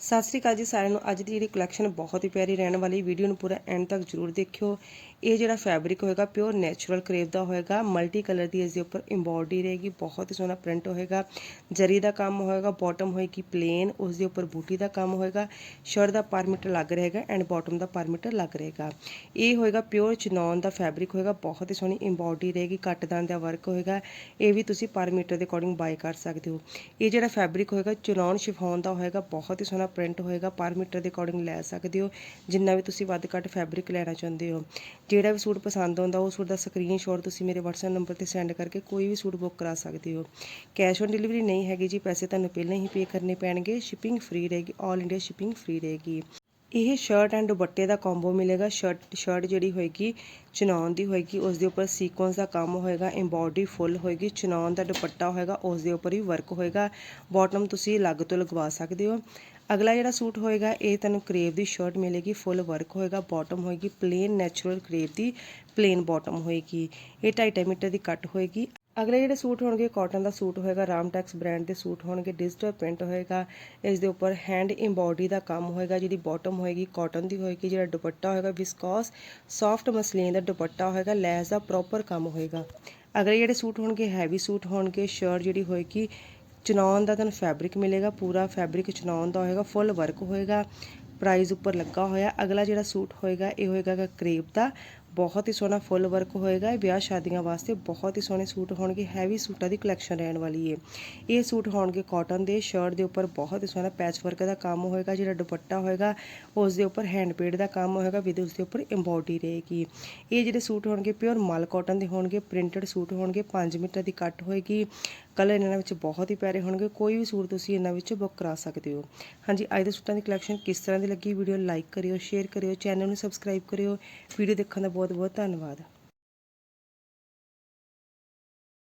ਸਤਿ ਸ੍ਰੀ ਅਕਾਲ ਜੀ ਸਾਰਿਆਂ ਨੂੰ। ਅੱਜ ਦੀ ਜਿਹੜੀ ਕਲੈਕਸ਼ਨ ਬਹੁਤ ਹੀ ਪਿਆਰੀ ਰਹਿਣ ਵਾਲੀ ਵੀਡੀਓ ਨੂੰ ਪੂਰਾ ਐਂਡ ਤੱਕ ਜ਼ਰੂਰ ਦੇਖਿਓ। ਇਹ ਜਿਹੜਾ ਫੈਬਰਿਕ ਹੋਏਗਾ ਪਿਓਰ ਨੈਚੁਰਲ ਕਰੇਵ ਦਾ ਹੋਏਗਾ। ਮਲਟੀ ਕਲਰ ਦੀ ਇਸ ਦੇ ਉੱਪਰ ਐਮਬੋਡੀ ਰਹੇਗੀ, ਬਹੁਤ ਹੀ ਸੋਹਣਾ ਪ੍ਰਿੰਟ ਹੋਏਗਾ। ਜਰੀ ਦਾ ਕੰਮ ਹੋਏਗਾ ਬਾਟਮ ਹੋਏਗੀ ਪਲੇਨ ਉਸ ਦੇ ਉੱਪਰ ਬੂਟੀ ਦਾ ਕੰਮ ਹੋਏਗਾ। ਸ਼ਰਟ ਦਾ ਪਰਮੀਟਰ ਲੱਗ ਰਹੇਗਾ ਐਂਡ ਬਾਟਮ ਦਾ ਪਰਮੀਟਰ ਲੱਗ ਰਹੇਗਾ। ਇਹ ਹੋਏਗਾ ਪਿਓਰ ਚਨੌਨ ਦਾ ਫੈਬਰਿਕ ਹੋਏਗਾ, ਬਹੁਤ ਹੀ ਸੋਹਣੀ ਐਮਬੋਡੀ ਰਹੇਗੀ ਕੱਟਦਾਨ ਦਾ ਵਰਕ ਹੋਏਗਾ। ਇਹ ਵੀ ਤੁਸੀਂ ਪਰਮੀਟਰ ਦੇ ਅਕੋਰਡਿੰਗ ਬਾਈ ਕਰ ਸਕਦੇ ਹੋ। ਇਹ ਜਿਹੜਾ ਫੈਬਰਿਕ ਹੋਏਗਾ ਚਨੌਨ ਸ਼ਿਫੋਨ ਦਾ ਹੋਏਗਾ, ਬਹੁਤ ਹੀ ਸੋਹਣਾ ਪ੍ਰਿੰਟ ਹੋਏਗਾ, ਪਰ ਮੀਟਰ ਦੇ ਅਕੋਰਡਿੰਗ ਲੈ ਸਕਦੇ ਹੋ। ਜਿੰਨਾ ਵੀ ਤੁਸੀਂ ਵੱਧ ਘੱਟ ਫੈਬਰਿਕ ਲੈਣਾ ਚਾਹੁੰਦੇ ਹੋ। ਜਿਹੜਾ ਵੀ ਸੂਟ ਪਸੰਦ ਆਉਂਦਾ, ਉਹ ਸੂਟ ਦਾ ਸਕਰੀਨਸ਼ਾਟ ਤੁਸੀਂ ਮੇਰੇ WhatsApp ਨੰਬਰ ਤੇ ਸੈਂਡ ਕਰਕੇ ਕੋਈ ਵੀ ਸੂਟ ਬੁੱਕ ਕਰਾ ਸਕਦੇ ਹੋ। ਕੈਸ਼ ਔਨ ਡਿਲੀਵਰੀ ਨਹੀਂ ਹੈਗੀ ਜੀ, ਪੈਸੇ ਤੁਹਾਨੂੰ ਪਹਿਲਾਂ ਹੀ ਪੇ ਕਰਨੇ ਪੈਣਗੇ। ਸ਼ਿਪਿੰਗ ਫ੍ਰੀ ਰਹੇਗੀ 올 ਇੰਡੀਆ ਸ਼ਿਪਿੰਗ ਫ੍ਰੀ ਰਹੇਗੀ। ਇਹ ਸ਼ਰਟ ਐਂਡ ਦੁਪੱਟੇ ਦਾ ਕੋਂਬੋ ਮਿਲੇਗਾ। ਸ਼ਰਟ ਸ਼ਰਟ ਜਿਹੜੀ ਹੋਏਗੀ ਚਨੌਨ ਦੀ ਹੋਏਗੀ ਉਸ ਦੇ ਉੱਪਰ ਸੀਕੁਐਂਸ ਦਾ ਕੰਮ ਹੋਏਗਾ ਐਮਬੋਡੀ ਫੁੱਲ ਹੋਏਗੀ ਚਨੌਨ ਦਾ ਦੁਪੱਟਾ ਹੋਏਗਾ ਉਸ ਦੇ ਉੱਪਰ ਵੀ ਵਰਕ ਹੋਏਗਾ। ਬਾਟਮ ਤੁਸੀਂ ਅਲੱਗ ਤੋਂ ਲਗਵਾ ਸਕਦੇ ਹੋ। ਅਗਲਾ ਜਿਹੜਾ ਸੂਟ ਹੋਏਗਾ, ਇਹ ਤੁਹਾਨੂੰ ਕਰੇਵ ਦੀ ਸ਼ਰਟ ਮਿਲੇਗੀ ਫੁੱਲ ਵਰਕ ਹੋਏਗਾ ਬਾਟਮ ਹੋਏਗੀ ਪਲੇਨ ਨੈਚੁਰਲ ਕਰੇਵ ਦੀ ਪਲੇਨ ਬਾਟਮ ਹੋਏਗੀ। ਇਹ 2.5 ਮੀਟਰ ਦੀ ਕੱਟ ਹੋਏਗੀ। ਅਗਲੇ ਜਿਹੜੇ ਸੂਟ ਹੋਣਗੇ ਕਾਟਨ ਦਾ ਸੂਟ ਹੋਏਗਾ ਰਾਮਟੈਕਸ ਬ੍ਰਾਂਡ ਦੇ ਸੂਟ ਹੋਣਗੇ ਡਿਜੀਟਲ ਪ੍ਰਿੰਟ ਹੋਏਗਾ ਇਸ ਦੇ ਉੱਪਰ ਹੈਂਡ ਐਮਬੋਡੀ ਦਾ ਕੰਮ ਹੋਏਗਾ, ਜਿਹਦੀ ਬਾਟਮ ਹੋਏਗੀ ਕਾਟਨ ਦੀ ਹੋਏਗੀ, ਜਿਹੜਾ ਦੁਪੱਟਾ ਹੋਏਗਾ ਵਿਸਕੋਸ ਸੌਫਟ ਮਸਲੀਨ ਦਾ ਦੁਪੱਟਾ ਹੋਏਗਾ, ਲੈਸ ਦਾ ਪ੍ਰੋਪਰ ਕੰਮ ਹੋਏਗਾ। ਅਗਲੇ ਜਿਹੜੇ ਸੂਟ ਹੋਣਗੇ ਹੈਵੀ ਸੂਟ ਹੋਣਗੇ ਸ਼ਰਟ ਜਿਹੜੀ ਹੋਏਗੀ ਚਨੌਨ ਦਾ ਤੁਹਾਨੂੰ ਫੈਬਰਿਕ ਮਿਲੇਗਾ, ਪੂਰਾ ਫੈਬਰਿਕ ਚਨੌਨ ਦਾ ਹੋਏਗਾ ਫੁੱਲ ਵਰਕ ਹੋਏਗਾ ਪ੍ਰਾਈਸ ਉੱਪਰ ਲੱਗਾ ਹੋਇਆ। ਅਗਲਾ ਜਿਹੜਾ ਸੂਟ ਹੋਏਗਾ, ਇਹ ਹੋਏਗਾ ਕਰੇਪ ਦਾ ਬਹੁਤ ਹੀ ਸੋਹਣਾ ਫੁੱਲ ਵਰਕ ਹੋਏਗਾ। ਇਹ ਵਿਆਹ ਸ਼ਾਦੀਆਂ ਵਾਸਤੇ ਬਹੁਤ ਹੀ ਸੋਹਣੇ ਸੂਟ ਹੋਣਗੇ ਹੈਵੀ ਸੂਟਾਂ ਦੀ ਕਲੈਕਸ਼ਨ ਰਹਿਣ ਵਾਲੀ ਹੈ ਇਹ ਸੂਟ ਹੋਣਗੇ ਕਾਟਨ ਦੇ ਸ਼ਰਟ ਦੇ ਉੱਪਰ ਬਹੁਤ ਹੀ ਸੋਹਣਾ ਪੈਚ ਵਰਕ ਦਾ ਕੰਮ ਹੋਏਗਾ, ਜਿਹੜਾ ਦੁਪੱਟਾ ਹੋਏਗਾ, ਉਸ ਦੇ ਉੱਪਰ ਹੈਂਡ ਪੇਡ ਦਾ ਕੰਮ ਹੋਏਗਾ ਵਿਦ ਉਸ ਦੇ ਉੱਪਰ ਐਮਬੋਡੀ ਰਹੇਗੀ। ਇਹ ਜਿਹੜੇ ਸੂਟ ਹੋਣਗੇ ਪਿਓਰ ਮਲ ਕਾਟਨ ਦੇ ਹੋਣਗੇ ਪ੍ਰਿੰਟਡ ਸੂਟ ਹੋਣਗੇ 5 ਮੀਟਰ ਦੀ ਕੱਟ ਹੋਏਗੀ। ਕਲਰ ਇਹਨਾਂ ਵਿੱਚ ਬਹੁਤ ਹੀ ਪਿਆਰੇ ਹੋਣਗੇ, ਕੋਈ ਵੀ ਸੂਟ ਤੁਸੀਂ ਇਹਨਾਂ ਵਿੱਚ ਬੁੱਕ ਕਰਾ ਸਕਦੇ ਹੋ। ਹਾਂਜੀ, ਅੱਜ ਦੇ ਸੂਟਾਂ ਦੀ ਕਲੈਕਸ਼ਨ ਕਿਸ ਤਰ੍ਹਾਂ ਦੀ ਲੱਗੀ? ਵੀਡੀਓ ਲਾਈਕ ਕਰਿਓ ਸ਼ੇਅਰ ਕਰਿਓ ਚੈਨਲ ਨੂੰ ਸਬਸਕ੍ਰਾਈਬ ਕਰਿਓ। ਵੀਡੀਓ ਦੇਖਣ ਦਾ ਬਹੁਤ ਬਹੁਤ ਬਹੁਤ ਧੰਨਵਾਦ।